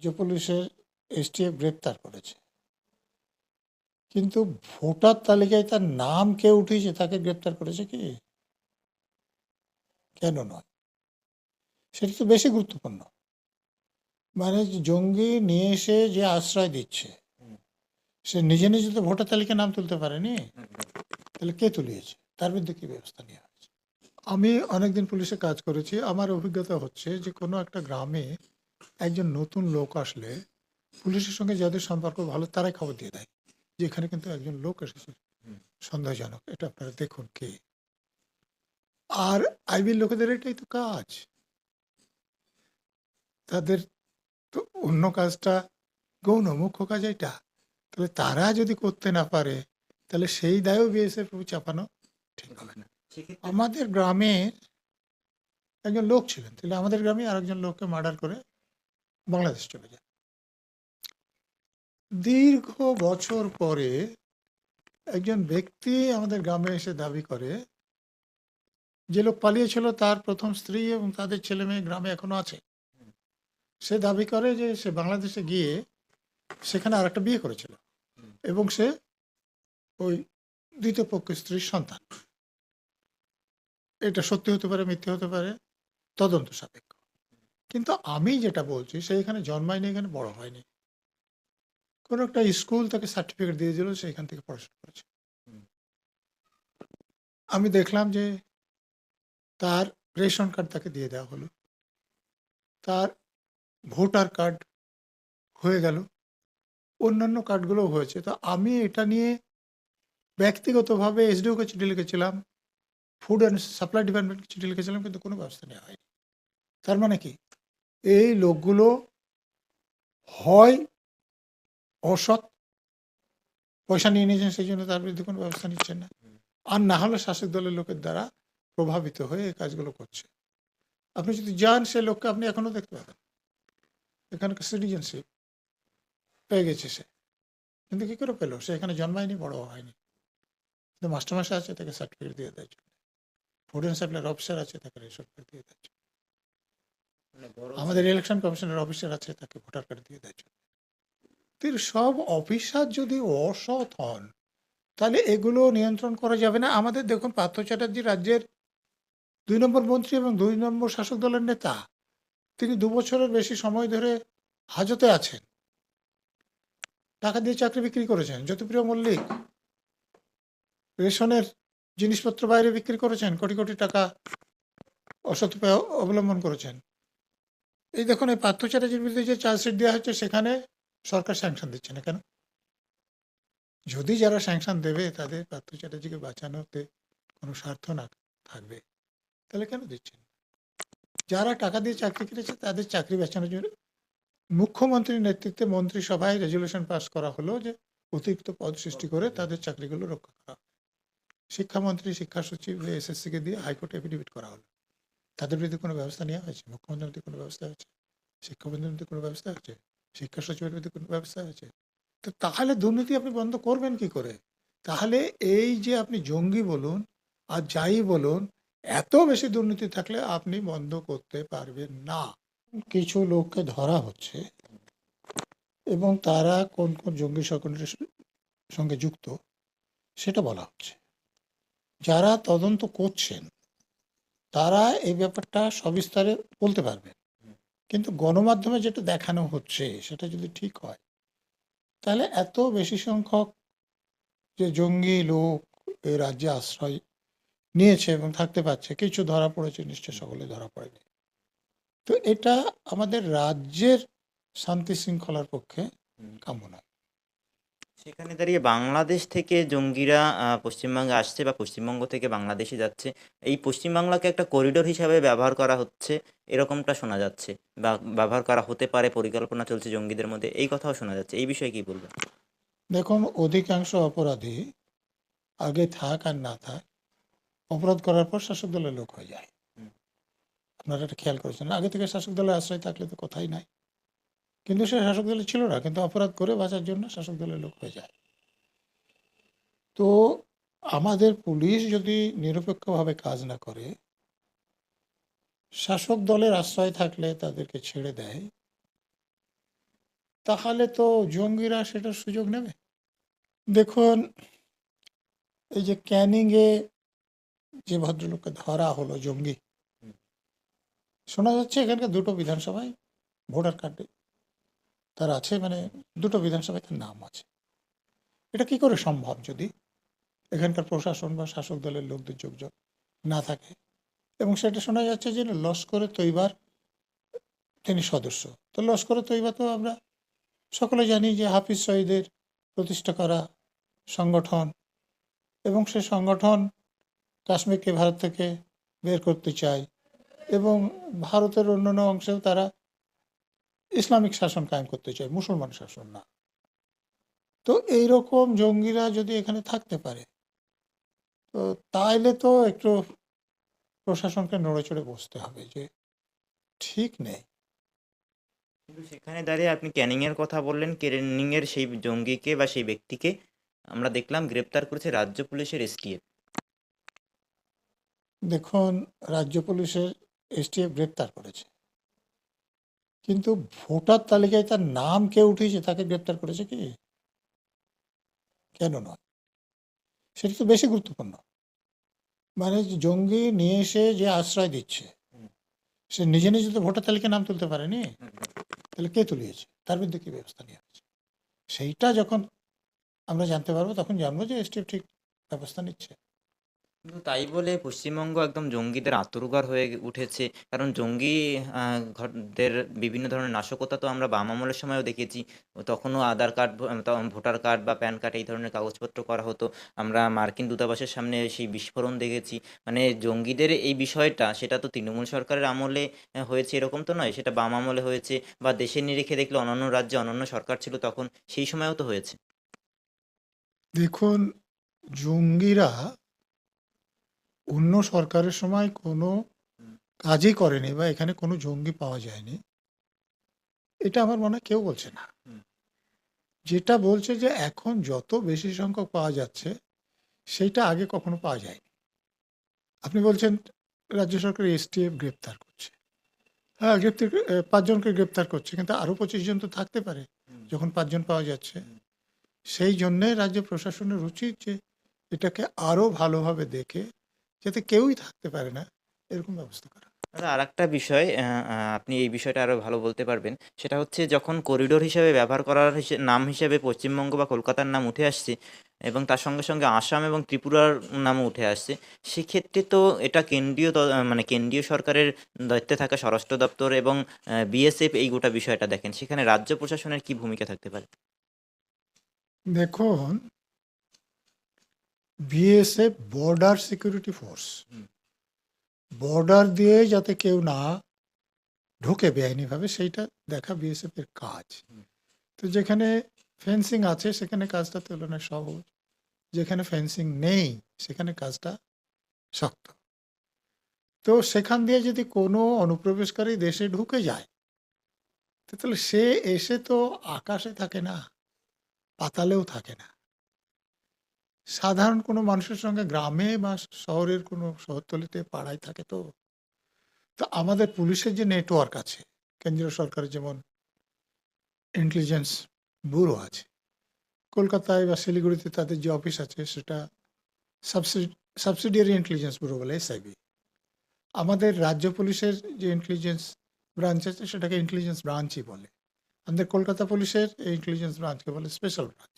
রাজ্য পুলিশের এসটিএফ গ্রেপ্তার করেছে। কিন্তু ভোটার তালিকায় তার নাম কে উঠিয়েছে তাকে গ্রেপ্তার করেছে কি? কেন নয়? সেটা তো বেশি গুরুত্বপূর্ণ। মানে জঙ্গি নিয়ে এসে যে আশ্রয় দিচ্ছে, সে নিজে নিজে তো ভোটার তালিকায় নাম তুলতে পারেনি? তাহলে কে তুলিয়েছে? তার বিরুদ্ধে কি ব্যবস্থা নেওয়া হয়েছে? আমি অনেকদিন পুলিশে কাজ করেছি। আমার অভিজ্ঞতা হচ্ছে যে কোনো একটা গ্রামে একজন নতুন লোক আসলে পুলিশের সঙ্গে যাদের সম্পর্ক ভালো তারাই খবর দিয়ে দেয়। যে এখানে কিন্তু একজন লোক এসেছে সন্দেহজনক। এটা আপনারা দেখুন কে। আর আইবির লোকেদের এটাই তো কাজ। তাদের তো অন্য কাজটা গৌণ মুখ্য কাজ এটা তাহলে তারা যদি করতে না পারে তাহলে সেই দায়ও বিএসএফ চাপানো ঠিক হবে না। আমাদের গ্রামে একজন লোক ছিলেন তাহলে আমাদের গ্রামে আরেকজন লোককে মার্ডার করে বাংলাদেশ চলে যায়। দীর্ঘ বছর পরে একজন ব্যক্তি আমাদের গ্রামে এসে দাবি করে, যে লোক পালিয়েছিল তার প্রথম স্ত্রী এবং তাদের ছেলে মেয়ে গ্রামে এখনও আছে। সে দাবি করে যে সে বাংলাদেশে গিয়ে সেখানে আর একটা বিয়ে করেছিল এবং সে ওই দ্বিতীয় পক্ষের স্ত্রীর সন্তান। এটা সত্যি হতে পারে, মিথ্যে হতে পারে, তদন্ত সাপেক্ষ। কিন্তু আমি যেটা বলছি, সে এখানে জন্মায়নি, এখানে বড় হয়নি। কোনো একটা স্কুল তাকে সার্টিফিকেট দিয়ে দিল সেখান থেকে পড়াশোনা করেছে। আমি দেখলাম যে তার রেশন কার্ড তাকে দিয়ে দেওয়া হলো। তার ভোটার কার্ড হয়ে গেল। অন্যান্য কার্ডগুলোও হয়েছে। তো আমি এটা নিয়ে ব্যক্তিগতভাবে এসডিওকে চিঠি লিখেছিলাম ফুড অ্যান্ড সাপ্লাই ডিপার্টমেন্টকে চিঠি লিখেছিলাম, কিন্তু কোনো ব্যবস্থা নেওয়া হয়নি। তার মানে কি? এই লোকগুলো হয় অসৎ। পয়সা নিয়ে নিয়েছেন, সেই জন্য তার বিরুদ্ধে কোনো ব্যবস্থা নিচ্ছেন না। আর না হলে শাসক দলের লোকের দ্বারা প্রভাবিত হয়ে এই কাজগুলো করছে। আপনি যদি যান, সে লোককে আপনি এখনও দেখতে পাবেন। এখানকার সিটিজেনশিপ পেয়ে গেছে সে। কিন্তু কি করে পেল? সে এখানে জন্মায়নি, বড় হয়নি। কিন্তু মাস্টারমাস্টার আছে, তাকে সার্টিফিকেট দিয়ে দেয়। ফুড অ্যান্ড সাপ্লাইয়ের অফিসার আছে, তাকে রেশন দিয়ে মানে বড় আমাদের ইলেকশন কমিশনের অফিসার আছে তাকে ভোটার কার্ড দিয়ে দেয়। কিন্তু সব অফিসার যদি অসৎ হন, তাহলে এগুলো নিয়ন্ত্রণ করা যাবে না। আমাদের দেখুন, পার্থ চ্যাটার্জি রাজ্যের দুই নম্বর মন্ত্রী এবং দুই নম্বর শাসক দলের নেতা, তিনি দু বছরের বেশি সময় ধরে হাজতে আছেন। টাকা দিয়ে চাকরি বিক্রি করেছেন। জ্যোতিপ্রিয় মল্লিক রেশনের জিনিসপত্র বাইরে বিক্রি করেছেন। কোটি কোটি টাকা অসৎ অবলম্বন করেছেন। এই দেখুন, এই পার্থ চ্যাটার্জির বিরুদ্ধে যে চার্জশিট দেওয়া হচ্ছে, সেখানে সরকার স্যাংশন দিচ্ছে না কেন? যদি যারা স্যাংশন দেবে, তাদের পার্থ চ্যাটার্জিকে বাঁচানোতে কোনো স্বার্থ না থাকবে। তাহলে কেন দিচ্ছেন? যারা টাকা দিয়ে চাকরি কিনেছে, তাদের চাকরি বাঁচানোর জন্য মুখ্যমন্ত্রীর নেতৃত্বে মন্ত্রিসভায় রেজলিউশন পাস করা হলো যে, অতিরিক্ত পদ সৃষ্টি করে তাদের চাকরিগুলো রক্ষা করা শিক্ষামন্ত্রী, শিক্ষা সচিব, এসএসসিকে দিয়ে হাইকোর্টে এফিডেভিট করা হলো। তাদের বিরুদ্ধে কোনো ব্যবস্থা নেওয়া হয়েছে? মুখ্যমন্ত্রীর বিরুদ্ধে কোনো ব্যবস্থা হয়েছে? শিক্ষামন্ত্রীর বিরুদ্ধে কোনো ব্যবস্থা হয়েছে? শিক্ষা সচিবের বিরুদ্ধে কোনো ব্যবস্থা হয়েছে? তো তাহলে দুর্নীতি আপনি বন্ধ করবেন কি করে? তাহলে এই যে আপনি জঙ্গি বলুন আর যাই বলুন, এত বেশি দুর্নীতি থাকলে আপনি বন্ধ করতে পারবেন না। কিছু লোককে ধরা হচ্ছে এবং তারা কোন কোন জঙ্গি সংগঠনের সঙ্গে যুক্ত সেটা বলা হচ্ছে। যারা তদন্ত করছেন তারা এই ব্যাপারটা সবিস্তারে বলতে পারবেন কিন্তু গণমাধ্যমে যেটা দেখানো হচ্ছে, সেটা যদি ঠিক হয়, তাহলে এত বেশি সংখ্যক যে জঙ্গি লোক এই রাজ্যে আশ্রয় নিয়েছে এবং থাকতে পারছে, কিছু ধরা পড়েছে, নিশ্চয় সকলে ধরা পড়েনি। তো এটা আমাদের রাজ্যের শান্তি শৃঙ্খলার পক্ষে কাম্য নয়। সেখানে দাঁড়িয়ে বাংলাদেশ থেকে জঙ্গিরা পশ্চিমবঙ্গে আসছে বা পশ্চিমবঙ্গ থেকে বাংলাদেশে যাচ্ছে এই পশ্চিমবাংলাকে একটা করিডোর হিসাবে ব্যবহার করা হচ্ছে এরকমটা শোনা যাচ্ছে বা ব্যবহার করা হতে পারে পরিকল্পনা চলছে জঙ্গিদের মধ্যে এই কথাও শোনা যাচ্ছে এই বিষয়ে কি বলবেন? দেখুন অধিকাংশ অপরাধী আগে থাক আর না থাক অপরাধ করার পর শাসক দলের লোক হয়ে যায়। আপনারা এটা খেয়াল করেছেন আগে থেকে শাসক দলের আশ্রয় থাকলে তো কথাই নাই। কিন্তু সে শাসক দলে ছিল না, কিন্তু অপরাধ করে বাঁচার জন্য শাসক দলের লোক হয়ে যায়। তো আমাদের পুলিশ যদি নিরপেক্ষভাবে কাজ না করে, শাসক দলের আশ্রয় থাকলে তাদেরকে ছেড়ে দেয়, তাহলে তো জঙ্গিরা সেটার সুযোগ নেবে। দেখুন, এই যে ক্যানিংয়ে যে ভদ্রলোককে ধরা হলো জঙ্গি, শোনা যাচ্ছে এখানকার দুটো বিধানসভায় ভোটার কার্ডে তার আছে মানে দুটো বিধানসভায় তার নাম আছে। এটা কি করে সম্ভব যদি এখানকার প্রশাসন বা শাসক দলের লোকদের যোগযোগ না থাকে? এবং সেটা শোনা যাচ্ছে যে লস্করে তৈবার তিনি সদস্য। তো লস্করে তৈবা তো আমরা সকলে জানি যে হাফিজ সঈদের প্রতিষ্ঠা করা সংগঠন এবং সে সংগঠন কাশ্মীরকে ভারত থেকে বের করতে চায় এবং ভারতের অন্যান্য অংশেও তারা ইসলামিক শাসন কায়েম করতে চায় মুসলমান শাসন না। তো এই রকম জঙ্গিরা যদি এখানে থাকতে পারে তো তাইলে তো একটু প্রশাসনকে নড়ে চড়ে বসতে হবে যে ঠিক নেই। কিন্তু সেখানে দাঁড়িয়ে আপনি ক্যানিংয়ের কথা বললেন ক্যানিংয়ের সেই জঙ্গিকে বা সেই ব্যক্তিকে আমরা দেখলাম গ্রেপ্তার করেছে রাজ্য পুলিশের এসটিএফ। দেখুন রাজ্য পুলিশের এসটিএফ গ্রেপ্তার করেছে। কিন্তু ভোটার তালিকায় তার নাম কে উঠিয়েছে তাকে গ্রেপ্তার করেছে কি? কেন নয়? সেটা তো বেশি গুরুত্বপূর্ণ। মানে জঙ্গি নিয়ে এসে যে আশ্রয় দিচ্ছে, সে নিজে নিজে তো ভোটার তালিকায় নাম তুলতে পারেনি? তাহলে কে তুলিয়েছে? তার বিরুদ্ধে কি ব্যবস্থা নেওয়া হয়েছে? সেইটা যখন আমরা জানতে পারব, তখন জানব যে এসটিএফ ঠিক ব্যবস্থা নিচ্ছে। কিন্তু তাই বলে পশ্চিমবঙ্গ একদম জঙ্গিদের আত্মরুগার হয়ে উঠেছে। কারণ জঙ্গি ঘরদের বিভিন্ন ধরনের নাশকতা তো আমরা বাম আমলের সময়ও দেখেছি। তখনও আধার কার্ড ভোটার কার্ড বা প্যান কার্ড এই ধরনের কাগজপত্র করা হতো। আমরা মার্কিন দূতাবাসের সামনে সেই বিস্ফোরণ দেখেছি। মানে জঙ্গিদের এই বিষয়টা, সেটা তো তৃণমূল সরকারের আমলে হয়েছে এরকম তো নয়, সেটা বাম আমলে হয়েছে বা দেশের নিরিখে দেখলে অন্যান্য রাজ্যে অন্যান্য সরকার ছিল তখন সেই সময়ও তো হয়েছে। দেখুন, জঙ্গিরা অন্য সরকারের সময় কোনো কাজই করেনি বা এখানে কোনো জঙ্গি পাওয়া যায়নি এটা আমার মনে হয় কেউ বলছে না। যেটা বলছে যে এখন যত বেশি সংখ্যক পাওয়া যাচ্ছে সেটা আগে কখনো পাওয়া যায়নি। আপনি বলছেন রাজ্য সরকার এসটিএফ গ্রেপ্তার করছে। হ্যাঁ গ্রেপ্তার পাঁচজনকে গ্রেপ্তার করছে কিন্তু আরও পঁচিশ জন তো থাকতে পারে যখন পাঁচজন পাওয়া যাচ্ছে। সেই জন্যে রাজ্য প্রশাসনের উচিত যে এটাকে আরও ভালোভাবে দেখে যাতে কেউই থাকতে পারে না এরকম ব্যবস্থা করা। আর একটা বিষয় আপনি এই বিষয়টা আরও ভালো বলতে পারবেন। সেটা হচ্ছে যখন করিডোর হিসেবে ব্যবহার করার নাম হিসেবে পশ্চিমবঙ্গ বা কলকাতার নাম উঠে আসছে এবং তার সঙ্গে সঙ্গে আসাম এবং ত্রিপুরার নামও উঠে আসছে সেক্ষেত্রে তো এটা কেন্দ্রীয় মানে কেন্দ্রীয় সরকারের দায়িত্বে থাকা স্বরাষ্ট্র দপ্তর এবং বিএসএফ এই গোটা বিষয়টা দেখেন। সেখানে রাজ্য প্রশাসনের কি ভূমিকা থাকতে পারে? দেখুন BSF border security force border দিয়ে যাতে কেউ না ঢোকে বেআইনিভাবে সেইটা দেখা বিএসএফ এর কাজ। তো যেখানে ফেন্সিং আছে সেখানে কাজটা তুলনায় সহজ। যেখানে ফেন্সিং নেই সেখানে কাজটা শক্ত। তো সেখান দিয়ে যদি কোনো অনুপ্রবেশকারী দেশে ঢুকে যায় তো তাহলে সে এসে তো আকাশে থাকে না পাতালেও থাকে না। সাধারণ কোনো মানুষের সঙ্গে গ্রামে বা শহরের কোনো শহরতলিতে পাড়ায় থাকে তো? তো আমাদের পুলিশের যে নেটওয়ার্ক আছে, কেন্দ্রীয় সরকারের যেমন ইন্টেলিজেন্স ব্যুরো আছে, কলকাতায় বা শিলিগুড়িতে তাদের যে অফিস আছে সেটা সাবসিডি সাবসিডিয়ারি ইন্টেলিজেন্স ব্যুরো বলে এসআইবি আমাদের রাজ্য পুলিশের যে ইন্টেলিজেন্স ব্রাঞ্চ আছে সেটাকে ইন্টেলিজেন্স ব্রাঞ্চই বলে। আমাদের কলকাতা পুলিশের এই ইন্টেলিজেন্স ব্রাঞ্চকে বলে স্পেশাল ব্রাঞ্চ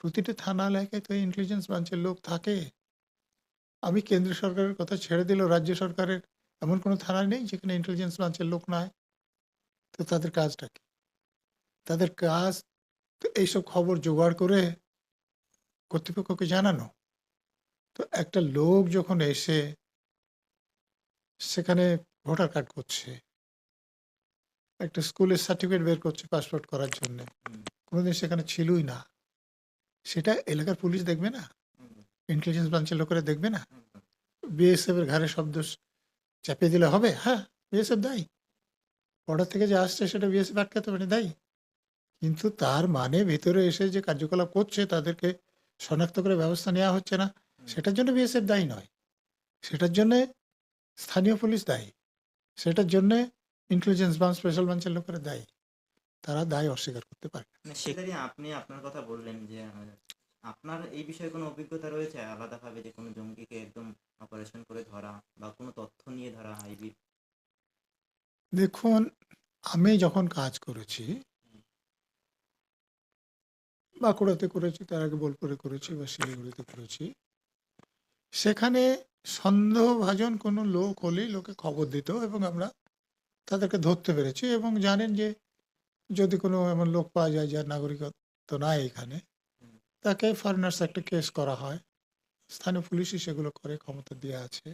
প্রতিটা থানা এলাকায় তো ইন্টেলিজেন্স ব্রাঞ্চের লোক থাকে। আমি কেন্দ্র সরকারের কথা ছেড়ে দিল রাজ্য সরকারের এমন কোনো থানা নেই যেখানে ইন্টেলিজেন্স ব্রাঞ্চের লোক নয় তো তাদের কাজটা কি? তাদের কাজ তো এইসব খবর জোগাড় করে কর্তৃপক্ষকে জানানো। তো একটা লোক যখন এসে সেখানে ভোটার কার্ড করছে একটা স্কুলের সার্টিফিকেট বের করছে পাসপোর্ট করার জন্য। কোনোদিন সেখানে ছিলই না। সেটা এলাকার পুলিশ দেখবে না ইন্টেলিজেন্স ব্রাঞ্চের লোকেরা দেখবে না। বিএসএফ এর ঘাড়ে শব্দ চাপিয়ে দিলে হবে? হ্যাঁ বিএসএফ দায়ী। বর্ডার থেকে যে আসছে সেটা বিএসএফ আটকাতে পারে দায়ী। কিন্তু তার মানে ভেতরে এসে যে কার্যকলাপ করছে তাদেরকে শনাক্ত করে ব্যবস্থা নেওয়া হচ্ছে না সেটার জন্য বিএসএফ দায়ী নয়। সেটার জন্য স্থানীয় পুলিশ দায়ী। সেটার জন্য ইন্টেলিজেন্স ব্রাঞ্চ স্পেশাল ব্রাঞ্চের লোকেরা দায়ী। তারা দায় অস্বীকার করতে পারে। মানে সেটারই আপনি আপনার কথা বললেন যে আপনার এই বিষয়ে কোনো অভিজ্ঞতা রয়েছে আলাদাভাবে যে কোনো জঙ্গিকে একদম অপারেশন করে ধরা বা কোনো তথ্য নিয়ে ধরা আইবি দেখুন আমি যখন কাজ করেছি বাঁকুড়াতে করেছি তার আগে বোলপুরে করেছি বা শিলিগুড়িতে করেছি সেখানে সন্দেহভাজন কোনো লোক হলেই লোকে খবর দিত এবং আমরা তাদেরকে ধরতে পেরেছি এবং জানেন যে যদি কোনো এমন লোক পাওয়া যায় যার নাগরিকত্ব নাই এখানে, তাকে ফরেনার্স একটা কেস করা হয়। স্থানীয় পুলিশই সেগুলো করে ক্ষমতা দেওয়া আছে।